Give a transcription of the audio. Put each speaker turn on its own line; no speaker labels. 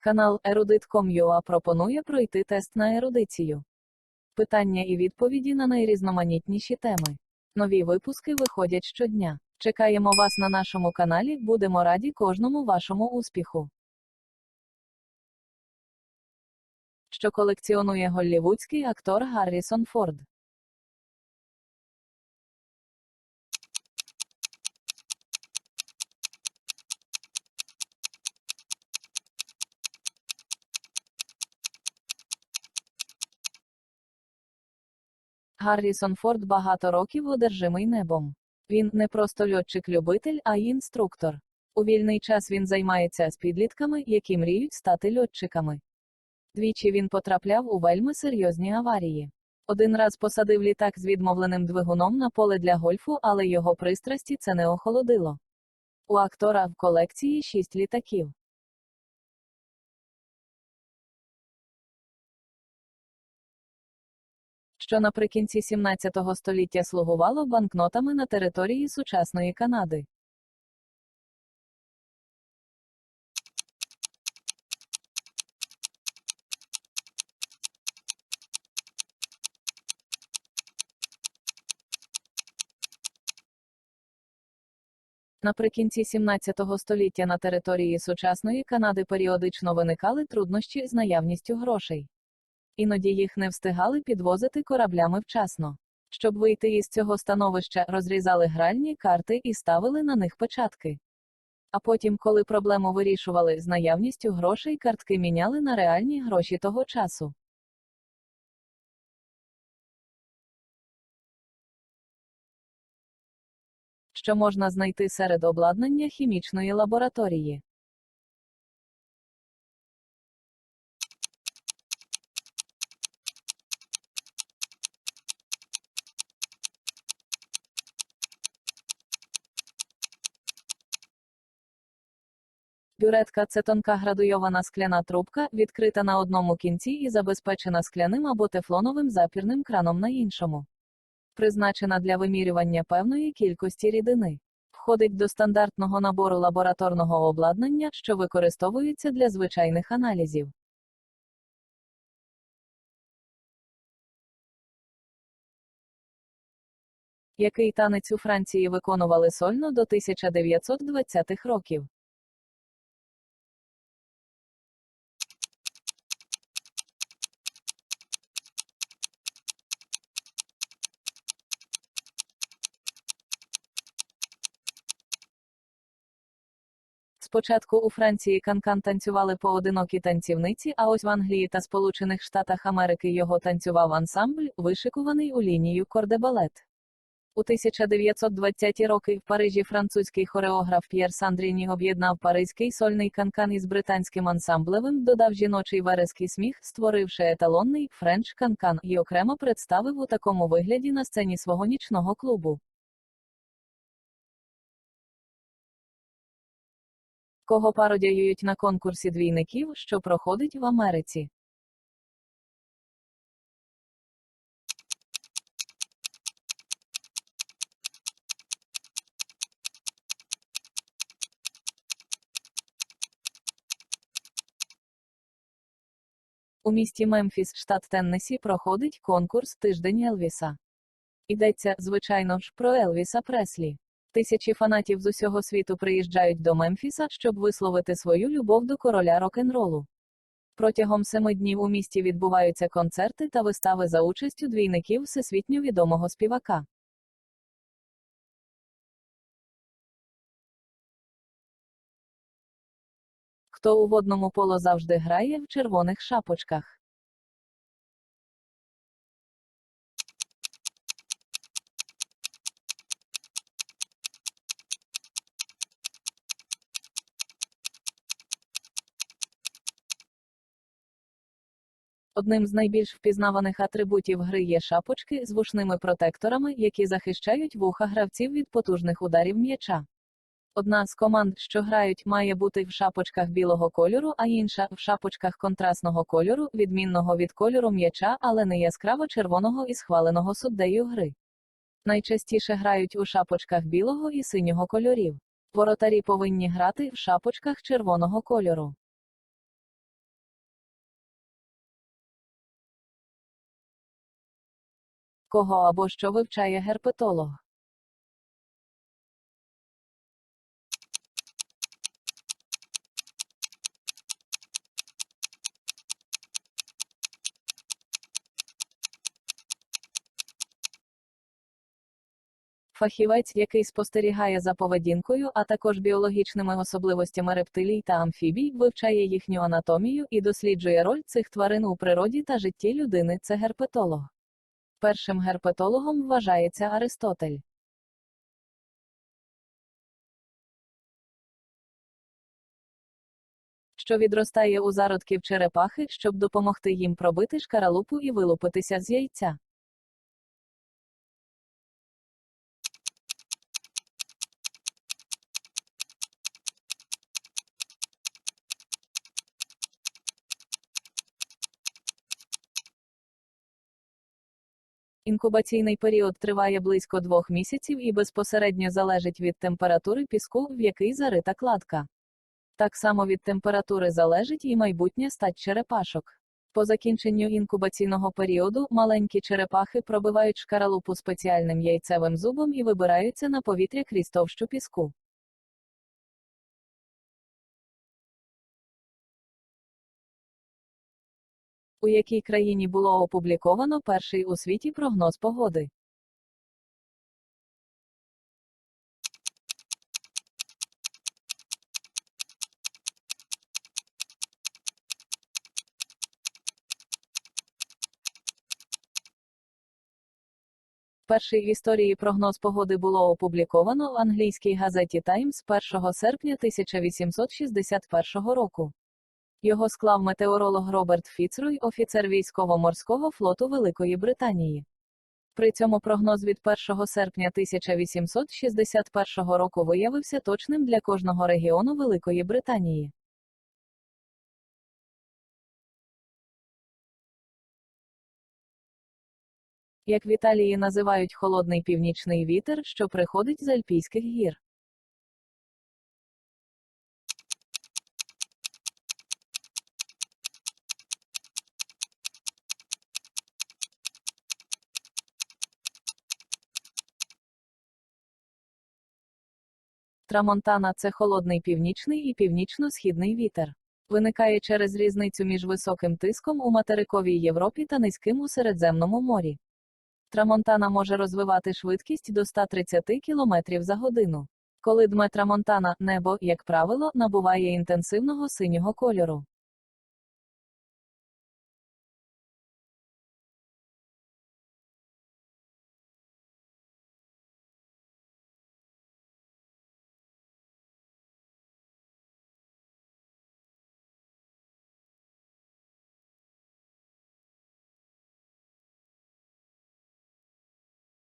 Канал Erudit.com.ua пропонує пройти тест на ерудицію. Питання і відповіді на найрізноманітніші теми. Нові випуски виходять щодня. Чекаємо вас на нашому каналі, будемо раді кожному вашому успіху. Що колекціонує голлівудський актор Гаррісон Форд. Гаррісон Форд багато років одержимий небом. Він не просто льотчик-любитель, а й інструктор. У вільний час він займається з підлітками, які мріють стати льотчиками. Двічі він потрапляв у вельми серйозні аварії. Один раз посадив літак з відмовленим двигуном на поле для гольфу, але його пристрасті це не охолодило. У актора в колекції шість літаків. Що наприкінці 17 століття слугувало банкнотами на території сучасної Канади. Наприкінці 17 століття на території сучасної Канади періодично виникали труднощі з наявністю грошей. Іноді їх не встигали підвозити кораблями вчасно. Щоб вийти із цього становища, розрізали гральні карти і ставили на них печатки. А потім, коли проблему вирішували з наявністю грошей, картки міняли на реальні гроші того часу. Що можна знайти серед обладнання хімічної лабораторії. Бюретка це тонка градуйована скляна трубка, відкрита на одному кінці і забезпечена скляним або тефлоновим запірним краном на іншому. Призначена для вимірювання певної кількості рідини. Входить до стандартного набору лабораторного обладнання, що використовується для звичайних аналізів. Який танець у Франції виконували сольно до 1920-х років? Спочатку у Франції канкан танцювали поодинокі танцівниці, а ось в Англії та Сполучених Штатах Америки його танцював ансамбль, вишикуваний у лінію кордебалет. У 1920-ті роки в Парижі французький хореограф П'єр Сандріні об'єднав паризький сольний канкан із британським ансамблевим, додав жіночий вереский сміх, створивши еталонний френч канкан і окремо представив у такому вигляді на сцені свого нічного клубу. Кого пародіюють на конкурсі двійників, що проходить в Америці. У місті Мемфіс, штат Теннесі, проходить конкурс Тиждень Елвіса. Йдеться, звичайно ж, про Елвіса Преслі. Тисячі фанатів з усього світу приїжджають до Мемфіса, щоб висловити свою любов до короля рок-н-ролу. Протягом семи днів у місті відбуваються концерти та вистави за участю двійників всесвітньо відомого співака. Хто у водному поло завжди грає в червоних шапочках? Одним з найбільш впізнаваних атрибутів гри є шапочки з вушними протекторами, які захищають вуха гравців від потужних ударів м'яча. Одна з команд, що грають, має бути в шапочках білого кольору, а інша в шапочках контрастного кольору, відмінного від кольору м'яча, але не яскраво червоного і схваленого суддею гри. Найчастіше грають у шапочках білого і синього кольорів. Воротарі повинні грати в шапочках червоного кольору. Кого або що вивчає герпетолог? Фахівець, який спостерігає за поведінкою, а також біологічними особливостями рептилій та амфібій, вивчає їхню анатомію і досліджує роль цих тварин у природі та житті людини. Це герпетолог. Першим герпетологом вважається Аристотель. Що відростає у зародків черепахи, щоб допомогти їм пробити шкаралупу і вилупитися з яйця. Інкубаційний період триває близько двох місяців і безпосередньо залежить від температури піску, в який зарита кладка. Так само від температури залежить і майбутнє стать черепашок. По закінченню інкубаційного періоду маленькі черепахи пробивають шкаралупу спеціальним яйцевим зубом і вибираються на повітря крізь товщу піску. У якій країні було опубліковано перший у світі прогноз погоди? Перший в історії прогноз погоди було опубліковано в англійській газеті Times 1 серпня 1861 року. Його склав метеоролог Роберт Фіцрой, офіцер військово-морського флоту Великої Британії. При цьому прогноз від 1 серпня 1861 року виявився точним для кожного регіону Великої Британії. Як в Італії називають холодний північний вітер, що приходить з Альпійських гір. Трамонтана це холодний північний і північно-східний вітер. Виникає через різницю між високим тиском у материковій Європі та низьким у Середземному морі. Трамонтана може розвивати швидкість до 130 км за годину. Коли дме трамонтана, небо, як правило, набуває інтенсивного синього кольору.